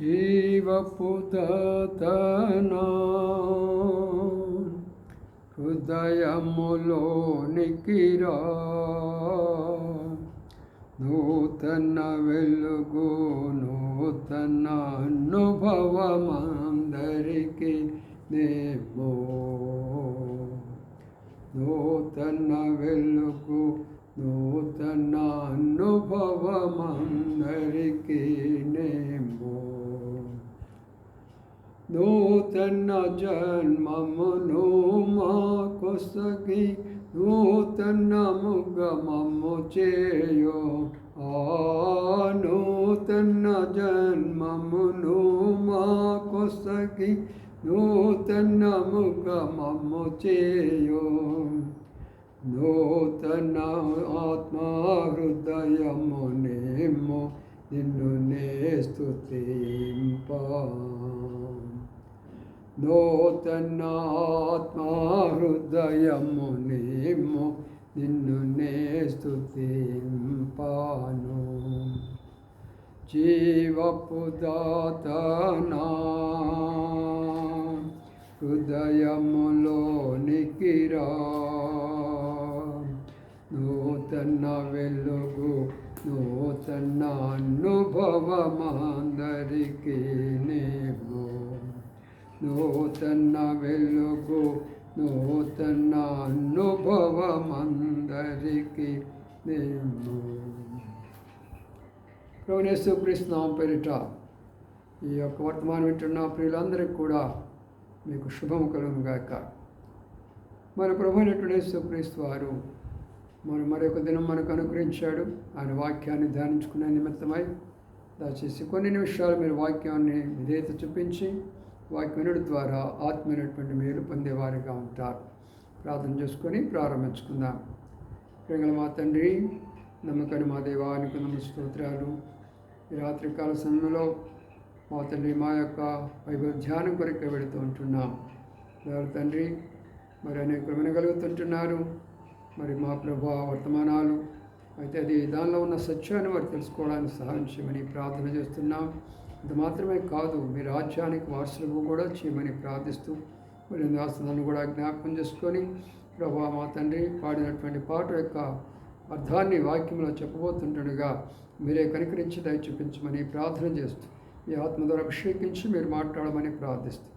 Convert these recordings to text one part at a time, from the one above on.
జీవపు హృదయములోనికి రా నూతన వెలుగు నూతన అనుభవమందరికి దేవో. నూతన వెలుగు నూతన అనుభవమందరికి నేమో నూతన జన్మమును మాకొసగి నూతన ముగమము చేయో. ఆ నూతన జన్మమును మాకొసగి నూతన ముగమము చేయో. నూతన ఆత్మ హృదయమునేమో నిన్ను నే స్తుతింప. నూతన ఆత్మ నిన్ను నే స్తుతింపాను. జీవపు దాతనా హృదయములోనికి రా నూతన వెలుగు నూతన అనుభవమందరికి నేమో నూతన వెలుగు నూతన అనుభవమందరికి నేమో ప్రవణేశ్వ కృష్ణ పేరిట ఈ యొక్క వర్తమానం వింటున్న ప్రియులందరికీ కూడా మీకు శుభం కలుగును గాక. మన ప్రభు యేసుక్రీస్తు వారు మరి మరొక దినం మనకు అనుగ్రహించాడు. ఆయన వాక్యాన్ని ధ్యానించుకునే నిమిత్తమై దయచేసి కొన్ని నిమిషాలు మీరు వాక్యాన్ని విధేయత చూపించి వాక్యం వినడం ద్వారా ఆత్మీయమైనటువంటి మేలు పొందేవారిగా ఉంటారు. ప్రార్థన చేసుకొని ప్రారంభించుకుందాం. ప్రేమల మా తండ్రి నమ్మకని మా దేవానికి నమ్మ స్తోత్రాలు. ఈ రాత్రికాల సమయంలో మా తండ్రి మా యొక్క వైభవ ధ్యానం కొరకు వెళుతూ ఉంటున్నాం. వారి తండ్రి మరి అనేక వినగలుగుతుంటున్నారు మరి మా ప్రభా వర్తమానాలు అయితే అది దానిలో ఉన్న సత్యాన్ని వారు తెలుసుకోవడానికి సహాయం చేయమని ప్రార్థన చేస్తున్నాం. అది మాత్రమే కాదు మీ రాజ్యానికి వారసులకు కూడా చేయమని ప్రార్థిస్తూ మరి దాసనాన్ని కూడా జ్ఞాపకం చేసుకొని ప్రభా మా తండ్రి పాడినటువంటి పాట యొక్క అర్థాన్ని వాక్యంలో చెప్పబోతుంటుండగా మీరే కనికరించి దయ చూపించమని ప్రార్థన చేస్తూ మీ ఆత్మ ద్వారా అభిషేకించి మీరు మాట్లాడమని ప్రార్థిస్తూ.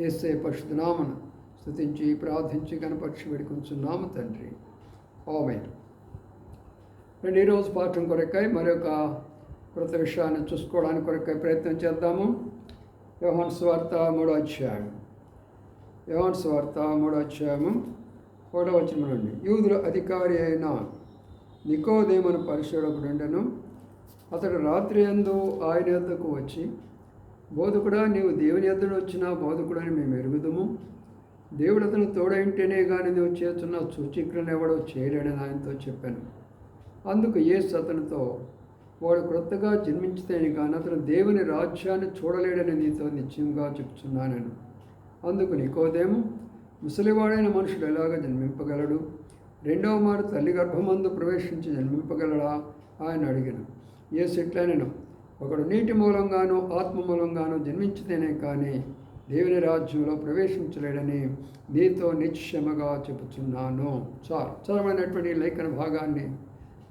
ఏసే పరిశుద్ధనామను స్థుతించి ప్రార్థించి కనపరిచి వేడుకుంటున్నాము తండ్రి. ఓమే రెండు ఈరోజు పాఠం కొరకై మరొక కృత విషయాన్ని చూసుకోవడానికి కొరకు ప్రయత్నం చేద్దాము. యోహన్ స్వార్త మూడో అధ్యాయం. యోహన్ స్వార్త మూడో అధ్యాయము ఒకటో వచ్చిన నుండి. యూదుల అధికారి అయిన నికోదేమను పరిశోధకుడుండెను అతడు రాత్రి అందు ఆయన ఎద్దకు వచ్చి బోధకుడా నీవు దేవుని ఎద్దడు వచ్చిన బోధకుడని మేము ఎరుగుదము. దేవుడు అతను తోడైంటేనే కానీ నువ్వు చేస్తున్న సూచిక్రను ఎవడో చేయడని ఆయనతో చెప్పాను. అందుకు యేసు అతనితో వాడు క్రొత్తగా జన్మించితేనే కానీ అతను దేవుని రాజ్యాన్ని చూడలేడని నీతో నిశ్చయంగా చెప్తున్నాను అందుకు నికోదేము? ముసలివాడైన మనుషుడు ఎలాగ జన్మింపగలడు? రెండవ మారు తల్లి గర్భమందు ప్రవేశించి జన్మింపగలడా? ఆయన అడిగాను. ఏ సెట్లైనను ఒకడు నీటి మూలంగానో ఆత్మ మూలంగానో జన్మించితేనే కానీ దేవుని రాజ్యంలో ప్రవేశించలేడని నీతో నిశ్చమగా చెబుతున్నాను. చాలు. చదవమైనటువంటి లేఖన భాగాన్ని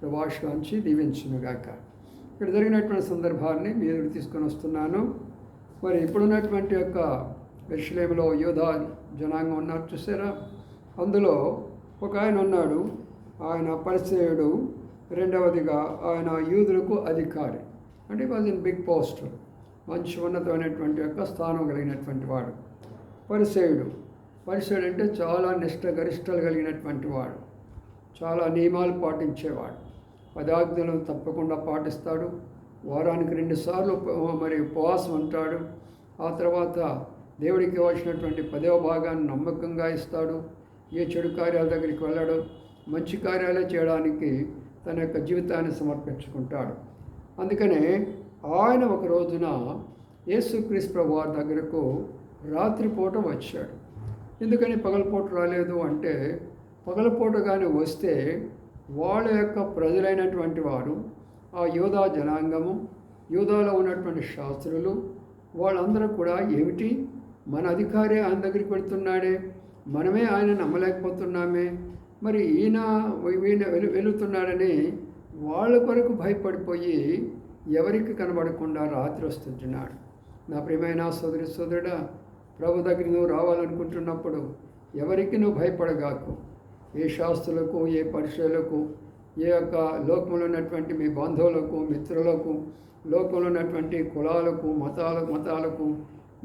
ప్రభాషించి దీవించునుగాక. ఇక్కడ జరిగినటువంటి సందర్భాన్ని మీరు తీసుకొని వస్తున్నాను. మరి ఇప్పుడున్నటువంటి యొక్క బెర్షలేములో యోధ జనాంగం ఉన్నారు చూసారా? అందులో ఒక ఆయన ఉన్నాడు. ఆయన పరిచయుడు రెండవదిగా ఆయన యూదులకు అధికారి. అంటే వాజ్ ఇన్ బిగ్ పోస్ట్ మంచి ఉన్నతమైనటువంటి యొక్క స్థానం కలిగినటువంటి వాడు. పరిసేయుడు పరిసేయుడు అంటే చాలా నిష్ట గరిష్టలు కలిగినటువంటి వాడు. చాలా నియమాలు పాటించేవాడు. పదాజ్ఞలను తప్పకుండా పాటిస్తాడు. వారానికి రెండుసార్లు మరి ఉపవాసం అంటాడు ఆ తర్వాత దేవుడికి ఇవ్వాల్సినటువంటి పదవ భాగాన్ని నమ్మకంగా ఇస్తాడు. ఏ చెడు కార్యాల దగ్గరికి వెళ్ళడు మంచి కార్యాలే చేయడానికి తన యొక్క జీవితాన్ని సమర్పించుకుంటాడు. అందుకనే ఆయన ఒక రోజున యేసుక్రీస్తు వారి దగ్గరకు రాత్రిపూట వచ్చాడు. ఎందుకని పగలపూట రాలేదు అంటే పగలపూట కానీ వస్తే వాళ్ళ యొక్క ప్రజలైనటువంటి వారు ఆ యోధా జనాంగము యూదాలో ఉన్నటువంటి శాస్త్రులు వాళ్ళందరూ కూడా ఏమిటి? మన అధికారే ఆయన దగ్గరికి పెడుతున్నాడే మనమే ఆయన నమ్మలేకపోతున్నామే. మరి ఈయన ఈయన వెలు వెళుతున్నాడని వాళ్ళ కొరకు భయపడిపోయి ఎవరికి కనబడకుండా రాత్రి వస్తుంటున్నాడు. నా ప్రియమైన సోదరి సోదరుడా ప్రభు దగ్గర నువ్వు రావాలనుకుంటున్నప్పుడు ఎవరికి నువ్వు భయపడగాకు? ఏ శాస్త్రులకు ఏ పరిశ్రమలకు ఏ యొక్క లోకంలో ఉన్నటువంటి మీ బంధువులకు మిత్రులకు లోకంలో ఉన్నటువంటి కులాలకు మతాల మతాలకు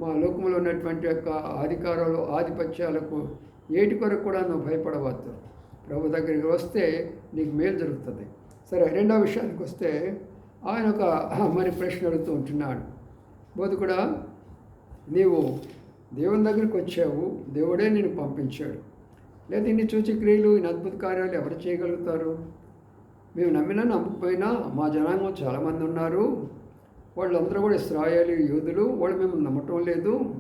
మా లోకంలో ఉన్నటువంటి యొక్క అధికారాలు ఆధిపత్యాలకు ఏటి కొరకు కూడా నువ్వు భయపడవద్దు. ప్రభు దగ్గరికి వస్తే నీకు మేలు జరుగుతుంది. సరే రెండో విషయానికి వస్తే ఆయన ఒక మరి ప్రశ్న అడుగుతూ ఉంటున్నాడు. బోధకుడా నీవు దేవుని దగ్గరికి వచ్చావు దేవుడే నేను పంపించాడు. లేదా ఇన్ని చూచి క్రియలు ఇన్ని అద్భుత కార్యాలు ఎవరు చేయగలుగుతారు? మేము నమ్మినా నమ్మకపోయినా మా జనాంగం చాలామంది ఉన్నారు. వాళ్ళందరూ కూడా ఇస్రాయేలీ యూదులు వాళ్ళు మేము నమ్మటం లేదు.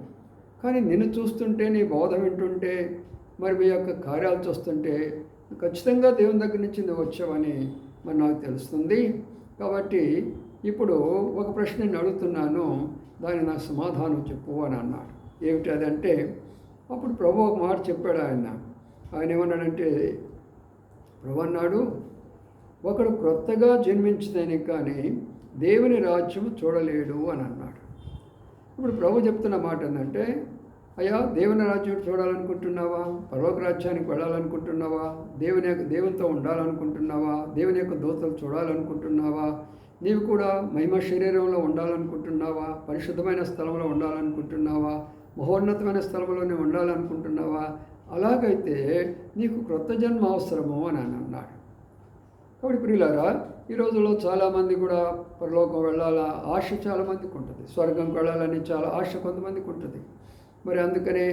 కానీ నిన్ను చూస్తుంటే నీ బోధ వింటుంటే మరి మీ యొక్క కార్యాలు చూస్తుంటే ఖచ్చితంగా దేవుని దగ్గర నుంచి నువ్వు వచ్చావని మరి నాకు తెలుస్తుంది. కాబట్టి ఇప్పుడు ఒక ప్రశ్న నేను అడుగుతున్నాను. దాని నాకు సమాధానం చెప్పు అని అన్నాడు. ఏమిటి అదంటే అప్పుడు ప్రభు ఒక మాట చెప్పాడు ఆయన. ఆయన ఏమన్నాడంటే ప్రభు అన్నాడు ఒకడు క్రొత్తగా జన్మించదని కానీ దేవుని రాజ్యం చూడలేడు అని అన్నాడు. ఇప్పుడు ప్రభు చెప్తున్న మాట ఏంటంటే అయ్యా దేవుని రాజ్యం చూడాలనుకుంటున్నావా? పర్వక రాజ్యానికి వెళ్ళాలనుకుంటున్నావా? దేవుని యొక్క దేవునితో ఉండాలనుకుంటున్నావా? దేవుని యొక్క దూతలు చూడాలనుకుంటున్నావా? నీవు కూడా మహిమ శరీరంలో ఉండాలనుకుంటున్నావా? పరిశుద్ధమైన స్థలంలో ఉండాలనుకుంటున్నావా? మహోన్నతమైన స్థలంలోనే ఉండాలనుకుంటున్నావా? అలాగైతే నీకు క్రొత్త జన్మ అవసరము అని అని అన్నాడు. కాబట్టి ప్రియులారా ఈ రోజుల్లో చాలామంది కూడా పరలోకం వెళ్ళాలా ఆశ చాలామందికి ఉంటుంది. స్వర్గం వెళ్ళాలని చాలా ఆశ కొంతమందికి ఉంటుంది. మరి అందుకనే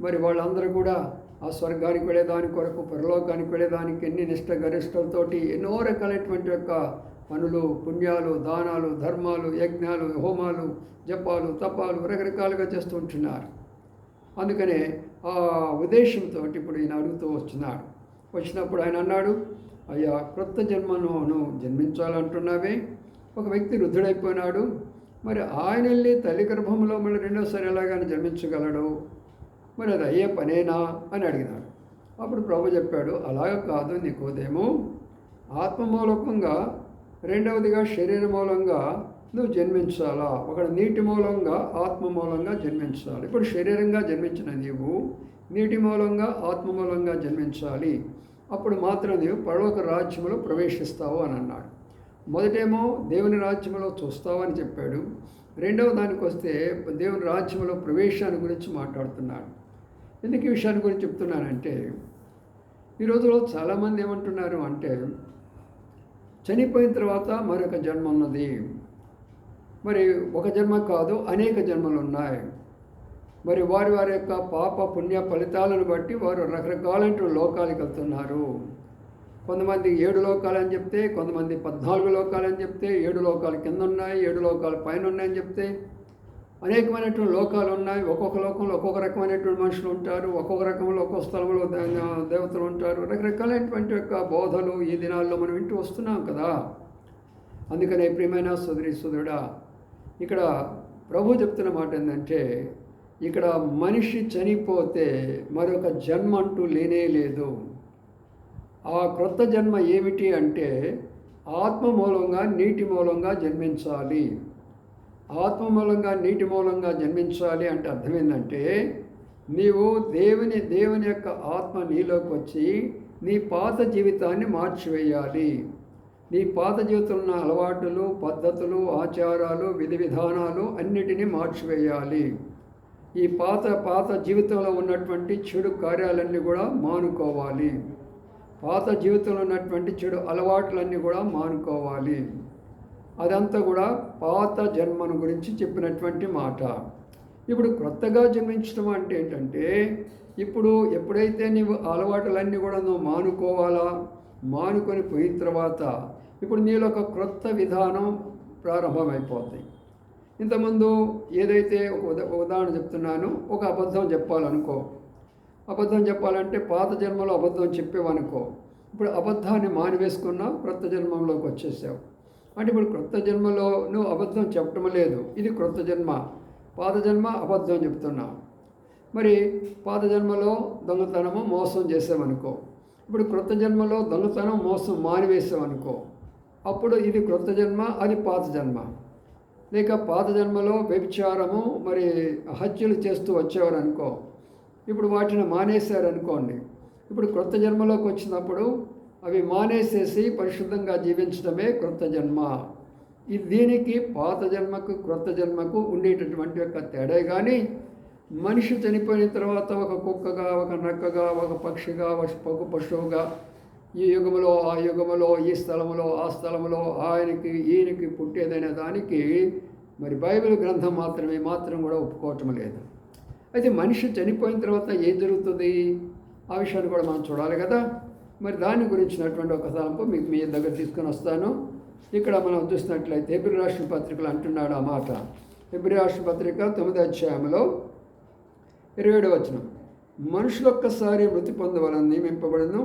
మరి వాళ్ళందరూ కూడా ఆ స్వర్గానికి వెళ్ళేదాని కొరకు పరలోకానికి వెళ్ళేదానికి ఎన్ని నిష్ట గరిష్టలతోటి ఎన్నో రకాలైనటువంటి యొక్క పనులు పుణ్యాలు దానాలు ధర్మాలు యజ్ఞాలు హోమాలు జపాలు తపాలు రకరకాలుగా చేస్తూ ఉంటున్నారు. అందుకనే ఆ ఉద్దేశంతో ఇప్పుడు ఈయన అడుగుతూ వచ్చినాడు వచ్చినప్పుడు ఆయన అన్నాడు అయ్యా క్రొత్త జన్మను జన్మించాలంటున్నావే. ఒక వ్యక్తి వృద్ధుడైపోయినాడు. మరి ఆయన వెళ్ళి తల్లి గర్భంలో మళ్ళీ రెండోసారి ఎలాగైనా జన్మించగలడు? మరి అది అయ్యే పనేనా? అని అడిగినాడు. అప్పుడు ప్రభు చెప్పాడు అలాగ కాదు నీకోదేమో ఆత్మమూలకంగా రెండవదిగా శరీర మూలంగా నువ్వు జన్మించాలా? ఒకటి నీటి మూలంగా ఆత్మ మూలంగా జన్మించాలి. ఇప్పుడు శరీరంగా జన్మించిన నీవు నీటి మూలంగా ఆత్మ మూలంగా జన్మించాలి. అప్పుడు మాత్రం నీవు పరలోక రాజ్యంలో ప్రవేశిస్తావు అని అన్నాడు. మొదటేమో దేవుని రాజ్యంలో చూస్తావని చెప్పాడు. రెండవ దానికి వస్తే దేవుని రాజ్యంలో ప్రవేశాన్ని గురించి మాట్లాడుతున్నాడు. ఎందుకు ఈ విషయాన్ని గురించి చెప్తున్నానంటే ఈ రోజులో చాలామంది ఏమంటున్నారు అంటే చనిపోయిన తర్వాత మరొక జన్మ ఉన్నది. మరి ఒక జన్మ కాదు అనేక జన్మలు ఉన్నాయి. మరి వారి వారి యొక్క పాప పుణ్య ఫలితాలను బట్టి వారు రకరకాలైన లోకాలకు వెళ్తున్నారు. కొంతమంది ఏడు లోకాలు అని చెప్తే కొంతమంది పద్నాలుగు లోకాలు అని చెప్తే ఏడు లోకాలు కింద ఉన్నాయి ఏడు లోకాలు పైన ఉన్నాయని చెప్తే అనేకమైనటువంటి లోకాలు ఉన్నాయి. ఒక్కొక్క లోకంలో ఒక్కొక్క రకమైనటువంటి మనుషులు ఉంటారు ఒక్కొక్క రకంలో ఒక్కొక్క స్థలంలో దేవతలు ఉంటారు. రకరకాలైనటువంటి యొక్క బోధలు ఈ దినాల్లో మనం వింటూ వస్తున్నాం కదా. అందుకనే ప్రియమైన సోదరి సోదరుడా ఇక్కడ ప్రభు చెప్తున్న మాట ఏంటంటే ఇక్కడ మనిషి చనిపోతే మరొక జన్మ అంటూ లేనే లేదు. ఆ క్రొత్త జన్మ ఏమిటి అంటే ఆత్మ మూలంగా నీటి మూలంగా జన్మించాలి. ఆత్మ మూలంగా నీటి మూలంగా జన్మించాలి అంటే అర్థం ఏంటంటే నీవు దేవుని దేవుని యొక్క ఆత్మ నీలోకి వచ్చి నీ పాత జీవితాన్ని మార్చివేయాలి. నీ పాత జీవితంలో ఉన్న అలవాట్లు పద్ధతులు ఆచారాలు విధి విధానాలు అన్నిటినీ మార్చివేయాలి. ఈ పాత పాత జీవితంలో ఉన్నటువంటి చెడు కార్యాలన్నీ కూడా మానుకోవాలి. పాత జీవితంలో ఉన్నటువంటి చెడు అలవాట్లన్నీ కూడా మానుకోవాలి. అదంతా కూడా పాత జన్మను గురించి చెప్పినటువంటి మాట. ఇప్పుడు క్రొత్తగా జన్మించడం అంటే ఏంటంటే ఇప్పుడు ఎప్పుడైతే నీవు అలవాట్లన్నీ కూడా నువ్వు మానుకోవాలా? మానుకొని పోయిన తర్వాత ఇప్పుడు నీలో ఒక క్రొత్త విధానం ప్రారంభమైపోతాయి. ఇంతకుముందు ఏదైతే ఒక ఉదా- ఉదాహరణ చెప్తున్నాను ఒక అబద్ధం చెప్పాలనుకో అబద్ధం చెప్పాలంటే పాత జన్మలో అబద్ధం చెప్పేవనుకో ఇప్పుడు అబద్ధాన్ని మానివేసుకున్నావు క్రొత్త జన్మంలోకి వచ్చేసావు. అంటే ఇప్పుడు క్రొత్త జన్మలో నువ్వు అబద్ధం చెప్పటం లేదు. ఇది క్రొత్త జన్మ. పాత జన్మ అబద్ధం చెప్తున్నావు. మరి పాత జన్మలో దొంగతనము మోసం చేసామనుకో ఇప్పుడు క్రొత్త జన్మలో దొంగతనం మోసం మానివేసామనుకో అప్పుడు ఇది క్రొత్త జన్మ అది పాత జన్మ. లేక పాత జన్మలో వ్యభిచారము మరి హత్యలు చేస్తూ వచ్చేవారు అనుకో ఇప్పుడు వాటిని మానేశారనుకోండి. ఇప్పుడు క్రొత్త జన్మలోకి వచ్చినప్పుడు అవి మానేసేసి పరిశుద్ధంగా జీవించడమే క్రొత్త జన్మ. ఇది దీనికి పాత జన్మకు క్రొత్త జన్మకు ఉండేటటువంటి యొక్క తేడా కానీ మనిషి చనిపోయిన తర్వాత ఒక కుక్కగా ఒక నక్కగా ఒక పక్షిగా ఒక పశువుగా ఈ యుగములో ఆ యుగములో ఈ స్థలములో ఆ స్థలములో ఆయనకి ఈయనకి పుట్టేదనే దానికి మరి బైబిల్ గ్రంథం మాత్రమే మాత్రం కూడా ఒప్పుకోవటం లేదు. అయితే మనిషి చనిపోయిన తర్వాత ఏం జరుగుతుంది? ఆ విషయాన్ని కూడా మనం చూడాలి కదా. మరి దాని గురించినటువంటి ఒక తలంపు మీకు మీ దగ్గర తీసుకొని వస్తాను. ఇక్కడ మనం చూసినట్లయితే ఎబ్రి రాష్ట్ర పత్రికలు అంటున్నాడు ఆ మాట. ఎబ్రి రాష్ట్ర పత్రిక తొమ్మిది అధ్యాయంలో ఇరవై ఏడు వచనం. మనుషులొక్కసారి మృతి పొందవాలని నియమింపబడను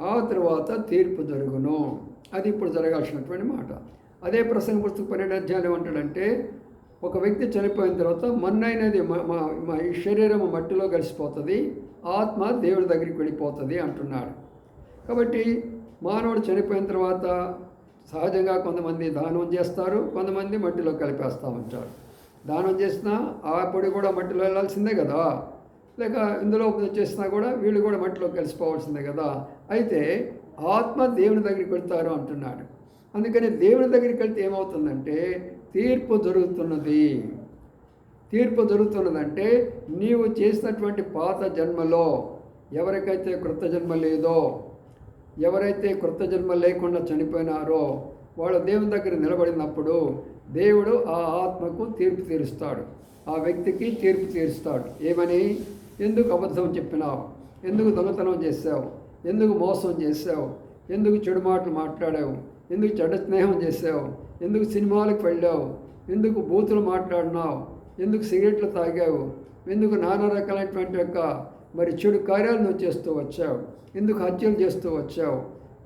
ఆ తర్వాత తీర్పు జరుగును. అది ఇప్పుడు జరగాల్సినటువంటి మాట. అదే ప్రసంగ పుస్తకం పన్నెండు అధ్యాయులు అంటాడంటే ఒక వ్యక్తి చనిపోయిన తర్వాత మన్నైనది మా ఈ శరీరం మట్టిలో కలిసిపోతుంది ఆత్మ దేవుడి దగ్గరికి వెళ్ళిపోతుంది అంటున్నాడు. కాబట్టి మానవుడు చనిపోయిన తర్వాత సహజంగా కొంతమంది దానం చేస్తారు కొంతమంది మట్టిలో కలిపేస్తా ఉంటారు. దానం చేసినా ఆ పొడి కూడా మట్టిలో వెళ్ళాల్సిందే కదా. లేక ఇందులో చేసినా కూడా వీళ్ళు కూడా మట్టిలో కలిసిపోవాల్సిందే కదా. అయితే ఆత్మ దేవుని దగ్గరికి వెళ్తారు అంటున్నాడు. అందుకని దేవుని దగ్గరికి వెళ్తే ఏమవుతుందంటే తీర్పు జరుగుతున్నది. తీర్పు జరుగుతున్నదంటే నీవు చేసినటువంటి పాత జన్మలో ఎవరికైతే కృత జన్మ లేదో ఎవరైతే కృత జన్మ లేకుండా చనిపోయినారో వాళ్ళ దేవుని దగ్గర నిలబడినప్పుడు దేవుడు ఆ ఆత్మకు తీర్పు తీరుస్తాడు. ఆ వ్యక్తికి తీర్పు తీరుస్తాడు. ఏమని? ఎందుకు అబద్ధం చెప్పినావు? ఎందుకు దొంగతనం చేసావు ఎందుకు మోసం చేసావు ఎందుకు చెడు మాటలు మాట్లాడావు? ఎందుకు చెడ్డ స్నేహం చేసావు ఎందుకు సినిమాలకు వెళ్ళావు? ఎందుకు బూతులు మాట్లాడినావు? ఎందుకు సిగరెట్లు తాగావు? ఎందుకు నానా రకాలైనటువంటి యొక్క మరి చెడు కార్యాలు నువ్వు చేస్తూ వచ్చావు? ఎందుకు హత్యలు చేస్తూ వచ్చావు?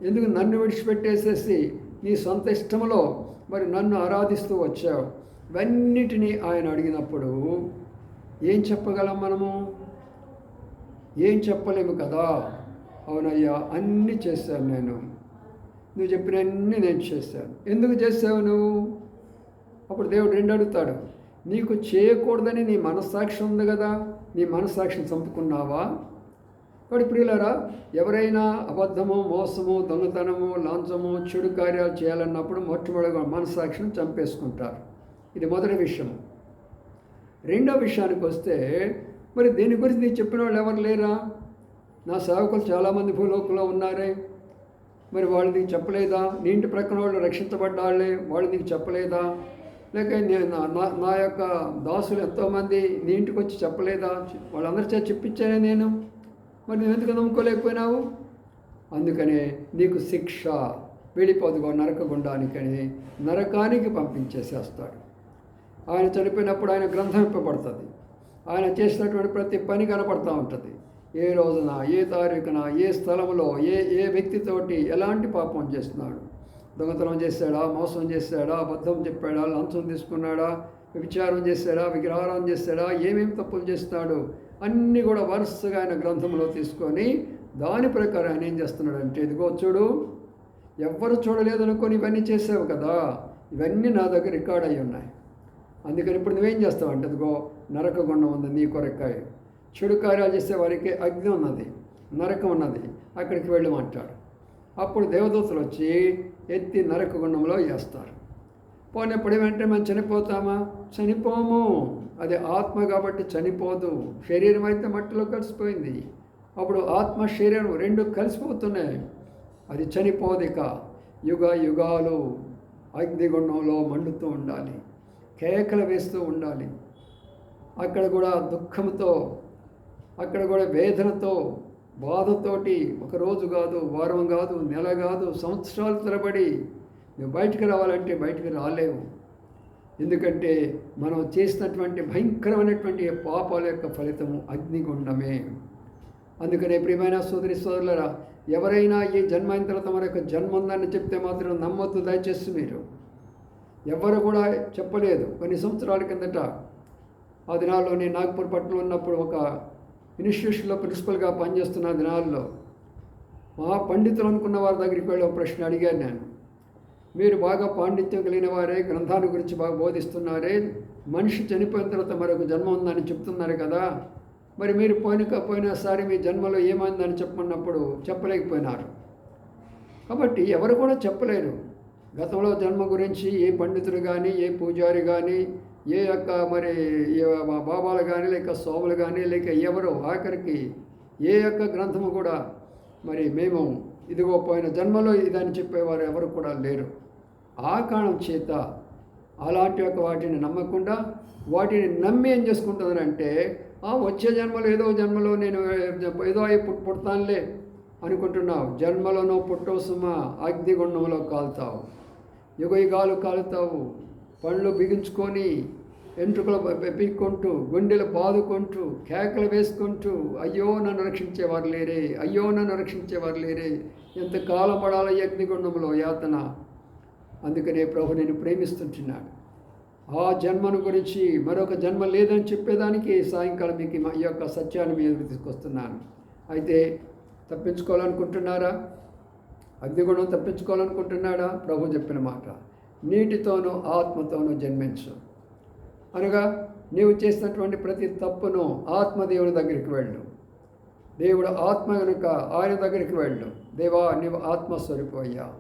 ఎందుకు నన్ను విడిచిపెట్టేసేసి నీ సొంత ఇష్టంలో మరి నన్ను ఆరాధిస్తూ వచ్చావు? ఇవన్నిటినీ ఆయన అడిగినప్పుడు ఏం చెప్పగలం మనము? ఏం చెప్పలేము కదా? అవునయ్యా అన్నీ చేశాను నేను. నువ్వు చెప్పినన్నీ నేను చేశాను. ఎందుకు చేసావు నువ్వు? అప్పుడు దేవుడు రెండు అడుగుతాడు నీకు చేయకూడదని నీ మనస్సాక్షి ఉంది కదా? నీ మనస్సాక్షిని చంపుకున్నావా? వాడి ప్రియులరా ఎవరైనా అబద్ధము మోసము దొంగతనము లాంచము చెడు కార్యాలు చేయాలన్నప్పుడు మొట్టమొదటిగా మనస్సాక్షిని చంపేసుకుంటారు. ఇది మొదటి విషయం. రెండో విషయానికి వస్తే మరి దీని గురించి నీకు చెప్పిన వాళ్ళు ఎవరు లేరా? నా సేవకులు చాలామంది భూలోకంలో ఉన్నారే. మరి వాళ్ళు నీకు చెప్పలేదా? నీ ఇంటి ప్రక్కన వాళ్ళు రక్షించబడ్డాళ్ళే వాళ్ళు నీకు చెప్పలేదా? లేక నేను నా నా యొక్క దాసులు ఎంతోమంది నీ ఇంటికి వచ్చి చెప్పలేదా? వాళ్ళందరి చేత చెప్పించానే నేను. మరి నువ్వు ఎందుకు నమ్ముకోలేకపోయినావు? అందుకనే నీకు శిక్ష వెళ్ళిపోదుగో నరకగుండానికని నరకానికి పంపించేసేస్తాడు. ఆయన చనిపోయినప్పుడు ఆయన గ్రంథం ఇప్పబడుతుంది. ఆయన చేసినటువంటి ప్రతి పని కనపడుతూ ఉంటుంది. ఏ రోజున ఏ తారీఖున ఏ స్థలంలో ఏ ఏ వ్యక్తితోటి ఎలాంటి పాపం చేస్తున్నాడు? దొంగతనం చేశాడా? మోసం చేశాడా? అబద్ధం చెప్పాడా? లంచం తీసుకున్నాడా? విచారం చేశాడా? విగ్రహారం చేశాడా? ఏమేమి తప్పులు చేస్తాడు? అన్నీ కూడా వరుసగా ఆయన గ్రంథంలో తీసుకొని దాని ప్రకారం ఆయన ఏం చేస్తున్నాడంటే ఇదిగో చూడు ఎవ్వరు చూడలేదనుకొని ఇవన్నీ చేసావు కదా. ఇవన్నీ నా దగ్గర రికార్డ్ అయి ఉన్నాయి. అందుకని ఇప్పుడు నువ్వేం చేస్తావు అంటే అదిగో నరకగుండం ఉంది నీ కొరకాయ చెడు కార్యాలు చేసే వారికి అగ్ని ఉన్నది నరకం ఉన్నది అక్కడికి వెళ్ళమంటాడు అప్పుడు దేవదూతలు వచ్చి ఎత్తి నరకగుండంలో వేస్తారు. పోయినప్పుడు వెంటనే మనం చనిపోతామా? చనిపోము. అది ఆత్మ కాబట్టి చనిపోదు. శరీరం అయితే మట్టిలో కలిసిపోయింది. అప్పుడు ఆత్మ శరీరం రెండు కలిసిపోతున్నాయి. అది చనిపోదిక యుగ యుగాలు అగ్నిగుండంలో మండుతూ ఉండాలి. కేకలు వేస్తూ ఉండాలి. అక్కడ కూడా దుఃఖంతో అక్కడ కూడా వేదనతో బాధతోటి ఒక రోజు కాదు వారం కాదు నెల కాదు సంవత్సరాలు తరబడి నువ్వు బయటికి రావాలంటే బయటికి రాలేవు ఎందుకంటే మనం చేసినటువంటి భయంకరమైనటువంటి పాపాల యొక్క ఫలితము అగ్నిగుండమే. అందుకనే ప్రియమైన సోదరి సోదరులరా ఎవరైనా ఈ జన్మ అయిన తర్వాత మన యొక్క జన్మ ఉందని చెప్తే మాత్రం నమ్మొద్దు దయచేసి మీరు. ఎవ్వరు కూడా చెప్పలేదు. కొన్ని సంవత్సరాల కిందట ఆ దినాల్లో నేను నాగ్పూర్ పట్టణంలో ఉన్నప్పుడు ఒక ఇన్స్టిట్యూషన్లో ప్రిన్సిపల్గా పనిచేస్తున్న దినాల్లో మా పండితులు అనుకున్న వారి దగ్గరికి వెళ్ళి ఒక ప్రశ్న అడిగాను నేను. మీరు బాగా పాండిత్యం కలిగిన వారే గ్రంథాల గురించి బాగా బోధిస్తున్నారే మనిషి చనిపోయిన తర్వాత మరొక జన్మ ఉందని చెప్తున్నారు కదా. మరి మీరు పోయిన పోయినసారి మీ జన్మలో ఏమైందని చెప్పమన్నప్పుడు చెప్పలేకపోయినారు. కాబట్టి ఎవరు కూడా చెప్పలేరు. గతంలో జన్మ గురించి ఏ పండితులు కానీ ఏ పూజారి కానీ ఏ యొక్క మరి మా బాబాలు కానీ లేక సోములు కానీ లేక ఎవరు ఆఖరికి ఏ యొక్క గ్రంథము కూడా మరి మేము ఇదిగో పోయిన జన్మలో ఇదని చెప్పేవారు ఎవరు కూడా లేరు. ఆ కారణం చేత అలాంటి యొక్క వాటిని నమ్మకుండా వాటిని నమ్మి ఏం చేసుకుంటుందంటే ఆ వచ్చే జన్మలో ఏదో జన్మలో నేను ఏదో అయి పుట్ పుడతానులే అనుకుంటున్నావు. జన్మలోనో పుట్టవు సుమ అగ్నిగుండంలో కాలుతావు. యుగయుగాలు కాలుతావు. పళ్ళు బిగించుకొని ఎంట్రుకలు పీక్కుంటూ గుండెలు బాదుకుంటూ కేకలు వేసుకుంటూ అయ్యో నన్ను రక్షించేవారు లేరే అయ్యో నన్ను రక్షించేవారు లేరే ఎంత కాలం పడాలో అగ్నిగుండంలో యాతన. అందుకనే ప్రభు నేను ప్రేమిస్తుంటున్నాడు. ఆ జన్మను గురించి మరొక జన్మ లేదని చెప్పేదానికి సాయంకాలం మీకు ఈ యొక్క సత్యాన్ని మీద తీసుకొస్తున్నాను. అయితే తప్పించుకోవాలనుకుంటున్నారా? అగ్నిగుణం తప్పించుకోవాలనుకుంటున్నాడా? ప్రభు చెప్పిన మాట. నీటితోనూ ఆత్మతోనూ జన్మించు. అనగా నీవు చేసినటువంటి ప్రతి తప్పును ఆత్మదేవుని దగ్గరికి వెళ్ళు. దేవుడు ఆత్మ కనుక ఆయన దగ్గరికి వెళ్ళు. దేవా నీవు ఆత్మస్వరూపయ్యా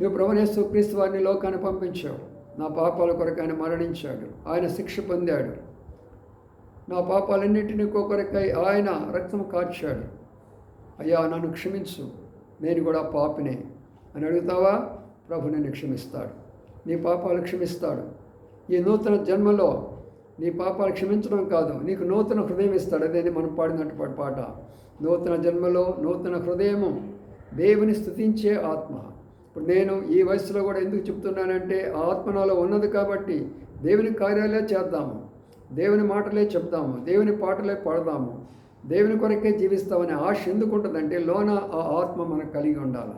నువ్వు ప్రభునేశ్వ క్రీస్తు వారిని లోకాన్ని పంపించావు. నా పాపాల కొరకు ఆయన మరణించాడు. ఆయన శిక్ష పొందాడు. నా పాపాలన్నింటినీ కొరకై ఆయన రక్తం కార్చాడు. అయ్యా నన్ను క్షమించు. నేను కూడా పాపినే. అని అడుగుతావా? ప్రభు నేను క్షమిస్తాడు. నీ పాపాలు క్షమిస్తాడు. ఈ నూతన జన్మలో నీ పాపాలు క్షమించడం కాదు నీకు నూతన హృదయం ఇస్తాడు. అదే మనం పాడినట్టు పాట నూతన జన్మలో నూతన హృదయము దేవుని స్థుతించే ఆత్మ. ఇప్పుడు నేను ఈ వయసులో కూడా ఎందుకు చెప్తున్నానంటే ఆత్మ నాలో ఉన్నది కాబట్టి దేవుని కార్యాలే చేద్దాము. దేవుని మాటలే చెప్దాము. దేవుని పాటలే పాడదాము. దేవుని కొరకే జీవిస్తామనే ఆశ ఎందుకు ఉంటుందంటే లోన ఆ ఆత్మ మనకు కలిగి ఉండాలి.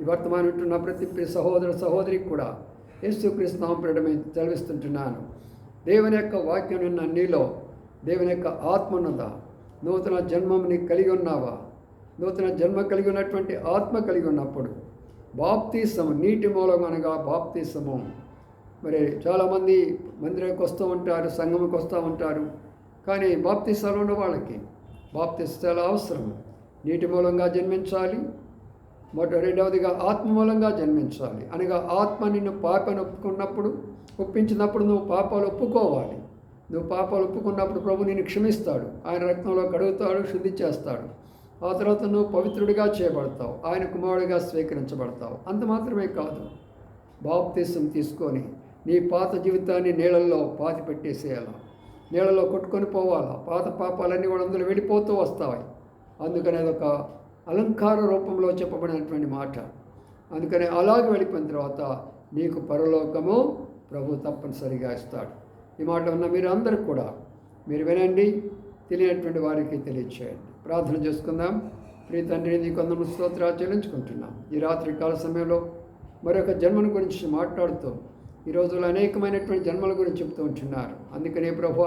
ఈ వర్తమానం ఉంటున్న ప్రతి సహోదర సహోదరికి కూడా యేసుక్రీస్తు నామపడమే చదివిస్తుంటున్నాను దేవుని యొక్క వాక్యం ఉన్న నీలో దేవుని యొక్క ఆత్మ ఉన్నదా? నూతన జన్మని కలిగి ఉన్నావా? నూతన జన్మ కలిగి ఉన్నటువంటి ఆత్మ కలిగి ఉన్నప్పుడు బాప్తీసము నీటి మూలం అనగా బాప్తీసము. మరి చాలామంది మందిరానికి వస్తూ ఉంటారు సంగమకి వస్తూ ఉంటారు. కానీ బాప్తీసాలు ఉన్న వాళ్ళకి. బాప్తీసాలు అవసరం. నీటి మూలంగా జన్మించాలి. మొట్ట రెండవదిగా ఆత్మ మూలంగా జన్మించాలి. అనగా ఆత్మ నిన్ను పాపను ఒప్పుకున్నప్పుడు ఒప్పించినప్పుడు నువ్వు పాపాలు ఒప్పుకోవాలి. నువ్వు పాపాలు ఒప్పుకున్నప్పుడు ప్రభు నిన్ను క్షమిస్తాడు. ఆయన రక్తంలో కడుగుతాడు శుద్ధి చేస్తాడు. ఆ తర్వాత నువ్వు పవిత్రుడిగా చేయబడతావు. ఆయన కుమారుడిగా స్వీకరించబడతావు. అంత మాత్రమే కాదు. బాప్తీసం తీసుకొని నీ పాత జీవితాన్ని నీళ్ళల్లో పాతి పెట్టేసేయాల నీళ్ళలో కొట్టుకొని పోవాలా. పాత పాపాలన్నీ కూడా అందులో వెళ్ళిపోతూ వస్తాయి. అందుకని అదొక అలంకార రూపంలో చెప్పబడినటువంటి మాట. అందుకని అలాగే వెళ్ళిపోయిన తర్వాత నీకు పరలోకము ప్రభు తప్పనిసరిగా ఇస్తాడు. ఈ మాట ఉన్న మీరు అందరికి కూడా మీరు వినండి తెలియనటువంటి వారికి తెలియచేయండి. ప్రార్థన చేసుకుందాం. ప్రీ తండ్రి నీ కొందరు స్తోత్రాలు చెల్లించుకుంటున్నాం. ఈ రాత్రి కాల సమయంలో మరొక జన్మను గురించి మాట్లాడుతూ ఈ రోజుల్లో అనేకమైనటువంటి జన్మల గురించి చెప్తూ ఉంటున్నారు. అందుకనే ప్రభు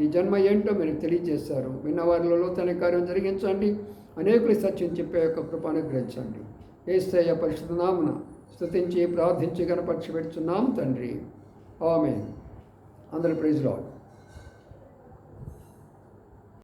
ఈ జన్మ ఏంటో మీరు తెలియజేశారు. విన్నవారిలో తన కార్యం జరిగించండి. అనేకులు సత్యం చెప్పే యొక్క కృప అనుగ్రహించండి. ఏస్తయ్య పరిశుద్ధ నామున స్థుతించి ప్రార్థించి కనపరిచి పెడుతున్నాం తండ్రి. ఆమె అందరి ప్రైజ్లో